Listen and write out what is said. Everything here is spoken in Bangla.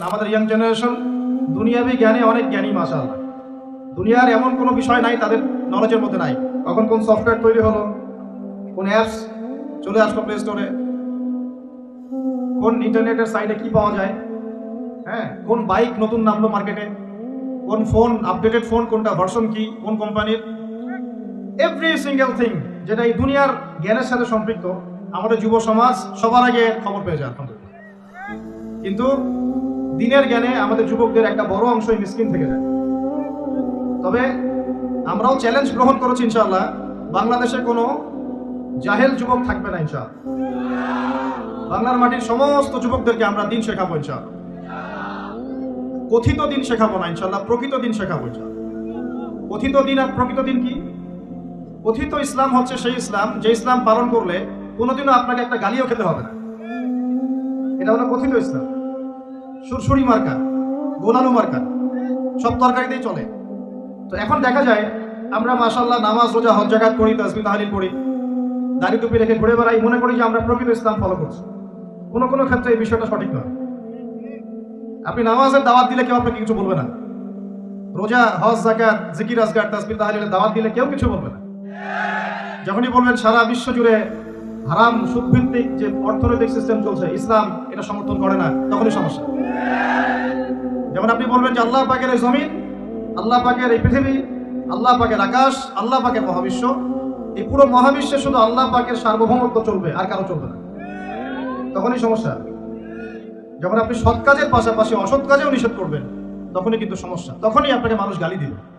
আমাদের ইয়াং জেনারেশন দুনিয়াবি জ্ঞানে অনেক জ্ঞানী মাসাল দুনিয়ার এমন কোনো বিষয় নাই, তাদের নলেজের মধ্যে নাই। কখন কোন সফটওয়্যার তৈরি হলো, কোন অ্যাপস চলে আসলো প্লে স্টোরে কোন ইন্টারনেটের সাইটে কি পাওয়া যায় হ্যাঁ কোন বাইক নতুন নামলো মার্কেটে কোন ফোন আপডেটেড ফোন কোনটা ভার্সন কি, কোন কোম্পানির এভরি সিঙ্গেল থিং যেটা এই দুনিয়ার জ্ঞানের সাথে সম্পৃক্ত, আমাদের যুব সমাজ সবার আগে খবর পেয়ে যায় কিন্তু দিনের জ্ঞানে আমাদের যুবকদের একটা বড় অংশই মিসকিন থেকে যায়। তবে আমরাও চ্যালেঞ্জ গ্রহণ করেছি ইনশাল্লাহ বাংলাদেশে কোনো জাহেল যুবক থাকবে না ইনশাআল্লাহ। বাংলার মাটির সমস্ত যুবকদেরকে আমরা দিন শেখাবো ইনশাআল্লাহ। কথিত দিন শেখাবো না ইনশাল্লাহ প্রকৃত দিন শেখাবো ইনশাআল্লাহ। কথিত দিন আর প্রকৃত দিন কি? কথিত ইসলাম হচ্ছে সেই ইসলাম, যে ইসলাম পালন করলে কোনোদিনও আপনাকে একটা গালিও খেতে হবে না। এটা হলো কথিত ইসলাম। সুরসুরি মার্কা গোলালু মার্কা, সব তরকারিতেই চলে। তো এখন দেখা যায়, আমরা মাশাল্লাহ নামাজ, রোজা, হজ জাকাত করি তাসবি তাহলিল করি দাড়ি টুপি রেখে ঘুরে বেড়াই, মনে করি যে আমরা প্রকৃত ইসলাম ফলো করছি। কোনো কোনো ক্ষেত্রে এই বিষয়টা সঠিক নয়। আপনি নামাজের দাওয়াত দিলে কেউ আপনাকে কিছু বলবে না। রোজা, হজ জাকাত জিকির, আজগার তাসবি তাহলিলের দাওয়াত দিলে কেউ কিছু বলবে না। যখনই বলবেন, সারা বিশ্ব জুড়ে হারাম সুদভিত্তিক যে অর্থনৈতিক সিস্টেম চলছে, ইসলাম এটা সমর্থন করে না, তখনই সমস্যা। যেমন আপনি বলবেন যে আল্লাহ পাকের এই জমিন, আল্লাহ পাকের এই পৃথিবী, আল্লাহ পাকের আকাশ, আল্লাহ পাকের মহাবিশ্ব, এই পুরো মহাবিশ্বে শুধু আল্লাহ পাকের সার্বভৌমত্ব চলবে, আর কারও চলবে না। তখনই সমস্যা। যখন আপনি সৎ কাজের পাশাপাশি অসৎ কাজেও নিষেধ করবেন, তখনই কিন্তু সমস্যা। তখনই আপনাকে মানুষ গালি দিবে।